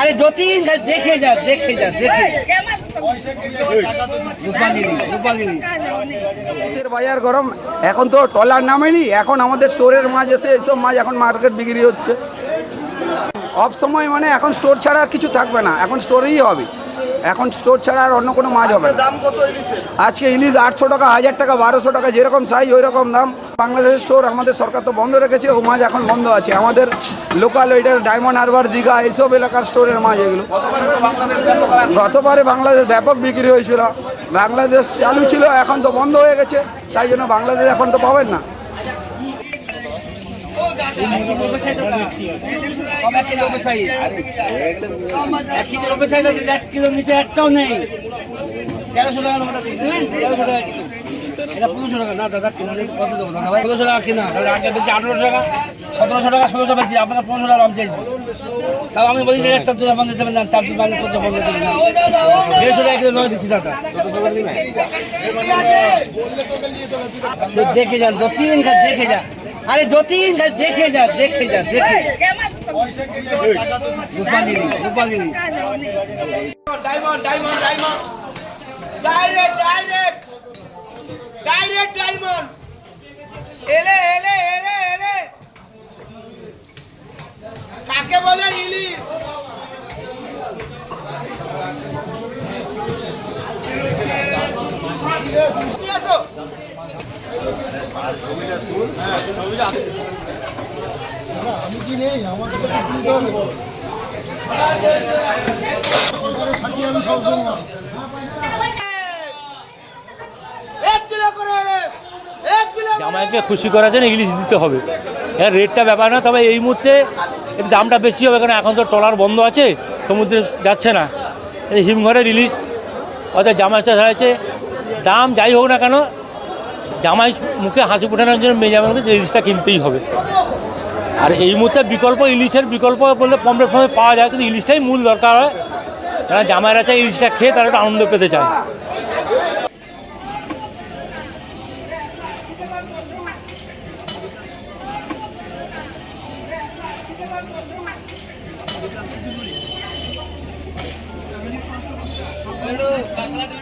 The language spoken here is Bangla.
আরে যতীন দেখে যা দেখে যা মাছের বাজার গরম? এখন তো টলার নামেনি, এখন আমাদের স্টোরের মাছ এসে এইসব মাছ এখন মার্কেট বিক্রি হচ্ছে। অফ সময় মানে এখন স্টোর ছাড়া আর কিছু থাকবে না, এখন স্টোরেই হবে। এখন স্টোর ছাড়া আর অন্য কোনো মাছ হবে না। আজকে ইলিশ আটশো টাকা হাজার টাকা বারোশো টাকা যেরকম সাইজ ওই রকম দাম। বাংলাদেশের স্টোর আমাদের সরকার তো বন্ধ রেখেছে ও মাছ এখন বন্ধ আছে। আমাদের লোকাল ওইটার ডায়মন্ড হারবার দীঘা এইসব এলাকার স্টোরের মাছ এগুলো। গতবারে বাংলাদেশ ব্যাপক বিক্রি হয়েছিল। বাংলাদেশ চালু ছিল এখন তো বন্ধ হয়ে গেছে। তাই জন্য বাংলাদেশ এখন তো পাবেন না। একটাও নেই টাকা তেরোশো টাকা এটা টাকা না দাদা টাকা কিনা টাকা সতেরোশো টাকা টাকা আমি বলি একটা দেড়শো টাকা কিলো নয় দিচ্ছি দাদা দেখে যান যতীন খান দেখে যা আরে যতীন দেখে যা দেখে যা দেখে রূপালিনী রূপালিনী। ইলিশ আমি কি নেই আমাকে জামাইকে খুশি করার জন্য ইলিশ দিতে হবে। এর রেটটা ব্যাপার না, তবে এই মুহূর্তে এর দামটা বেশি হবে, কারণ এখন তো ট্রলার বন্ধ আছে, সমুদ্রে যাচ্ছে না। এই হিমঘরের ইলিশ, অর্থাৎ জামাই চাষ দাম যাই হোক না কেন, জামাই মুখে হাসি ফোটানোর জন্য মেয়ে জামাইকে ইলিশটা কিনতেই হবে। আর এই মুহূর্তে বিকল্প ইলিশের বিকল্প বললে পমপ্লেট ফমে পাওয়া যায়, কিন্তু ইলিশটাই মূল দরকার হয়। যারা জামাইরা চায় ইলিশটা খেয়ে তারা একটা আনন্দ পেতে চায়। দেশ